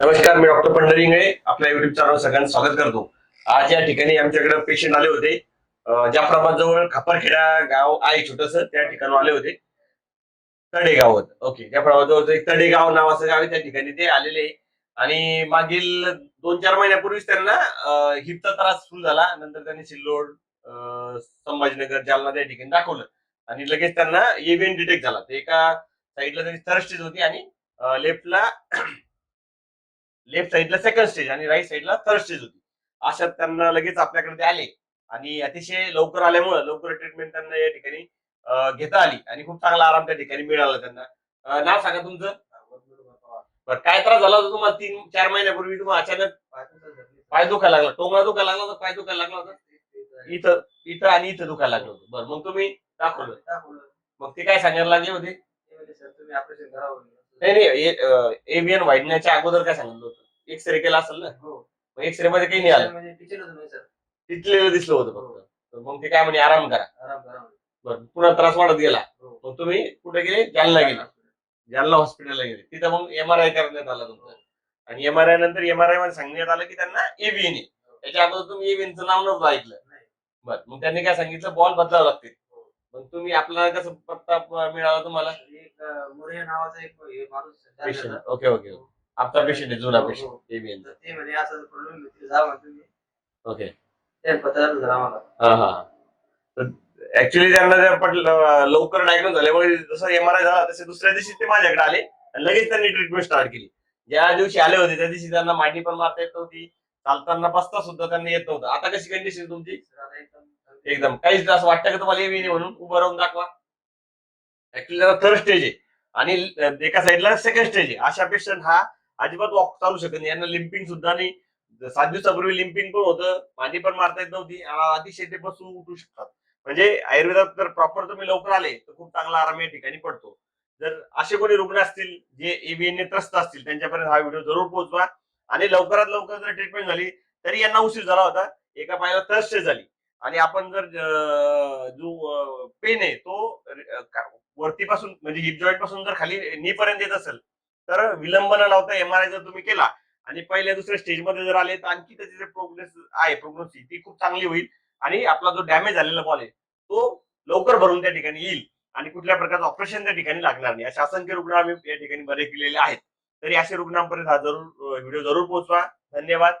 नमस्कार मी डॉक्टर पंढरींगळे. आपल्या YouTube channel सगळ्यांना स्वागत करतो. आज या ठिकाणी आमच्याकडे पेशंट आले होते. ज्या जाफराबाद जवळ खापरखेडा गाव आहे छोटस त्या ठिकाणी आले होते. तडे होत. ओके त्या जवळ एक तडे गाव नावाचं गाव आहे त्या ठिकाणी ते आलेले आहे. आणि मागील दोन चार महिन्यापूर्वीच त्यांना अं, हिपचा त्रास सुरू झाला. नंतर त्यांनी सिल्लोड संभाजीनगर जालना त्या ठिकाणी दाखवलं. आणि लगेच त्यांना एव्हीएन डिटेक्ट झाला. ते एका साईडला त्यांची थर्स्टेज होती आणि लेफ्टला लेफ्ट साईडला सेकंड स्टेज आणि राईट साईडला थर्ड स्टेज होती. अशात त्यांना लगेच आपल्याकडे ते आले. आणि अतिशय लवकर आल्यामुळे लवकर ट्रीटमेंट त्यांना या ठिकाणी घेता आली. आणि खूप चांगला आराम त्या ठिकाणी मिळाला त्यांना. नाव सांगा तुमचं? बरं काय त्रास झाला होता तुम्हाला तीन चार महिन्यापूर्वी? तुम्हाला अचानक पाय दुखायला लागला. टोंगळा दुखायला लागला होता पाय दुखायला लागला होता? इथं इथं आणि इथं दुखायला लागलं होतं. बरं मग तुम्ही दाखवलं. मग ते काय सांगायला लागले होते? नाही नाही एव्हीएन वाढण्याच्या अगोदर काय सांगितलं होतं? एक्सरे केला असेल ना? मग एक्सरे मध्ये काही नाही आलं. तिथलेलं दिसलं होतं फक्त. तर मग ते काय म्हणे आराम करा. बरं पुन्हा त्रास वाढत गेला. मग तुम्ही कुठे गेले? जालना गेले. जालना हॉस्पिटलला गेले. तिथं मग एमआरआय करण्यात आला तुमचं. आणि एमआरआय नंतर एमआरआयमध्ये सांगण्यात आलं की त्यांना एव्हीएन आहे. त्याच्या अगोदर तुम्ही एव्हीएनचं नाव नव्हतं ऐकलं. बरं मग त्यांनी काय सांगितलं? बॉल बदलावं लागते मग तुम्ही आपल्याला कसं पत्ता मिळाला तुम्हाला? मोरे नावाचा एक हे माणूस पेशंट. होता. Okay okay. आपला पेशंट आहे जुना हो, पेशंट. हो. एव्हीएनचा ते म्हणे असं प्रॉब्लेम तिथे जा म्हणून तुम्ही. ओके. ते पत्र झालं हा हा. ऍक्च्युली त्यांना ते पटलं लवकर डायग्नोज झाल्यामुळे जसं एमआरआय झाला तसे दुसऱ्या दिवशी ते माझ्याकडे आले आणि लगेच त्यांनी ट्रीटमेंट स्टार्ट केली. ज्या दिवशी आले होते त्या दिवशी त्यांना मांडी पण मारता येत नव्हती. चालताना बसता सुद्धा त्यांना येत नव्हतं. आता कशी कंडिशन तुमची? तर आता एकदम एकदम. काहीच असं वाटतं का तुम्हाला? येवी म्हणून उभं राहून दाखवा. ऍक्च्युली त्याला थर्ड स्टेज आहे. आणि एका साईडला सेकंड स्टेज आहे. अशा पेशंट हा अजिबात वॉक चालू शकत नाही. यांना लिम्पिंग सुद्धा नाही. सात दिवसापूर्वी लिम्पिंग पण होतं. पाणी पण मारता येत नव्हती. अतिशय ते बसून उठू शकतात. म्हणजे आयुर्वेदात जर प्रॉपर तुम्ही लवकर आले तर खूप चांगला आराम या ठिकाणी पडतो. जर असे कोणी रुग्ण असतील जे एव्हीएनने त्रस्त असतील त्यांच्यापर्यंत हा व्हिडिओ जरूर पोहोचवा. आणि लवकरात लवकर जर ट्रीटमेंट झाली तरी यांना उशीर झाला होता. एका पायाला थर्ड स्टेज झाली. आणि आपण जर जो पेन आहे तो वरतीपासून म्हणजे हिप जॉईंटपासून जर खाली नी पर्यंत येत असेल तर विलंब न लावता एमआरआय जर तुम्ही केला आणि पहिल्या दुसऱ्या स्टेजमध्ये जर आले तर आणखी त्याची जे प्रोग्रेस आहे प्रोग्नोसिस ती खूप चांगली होईल. आणि आपला जो डॅमेज झालेला बॉल आहे तो लवकर भरून त्या ठिकाणी येईल. आणि कुठल्या प्रकारचं ऑपरेशन त्या ठिकाणी लागणार नाही. असे असंख्य रुग्ण आम्ही या ठिकाणी बरे केलेले आहेत. तरी असे रुग्णांपर्यंत हा जरूर व्हिडिओ जरूर पोहोचवा. धन्यवाद.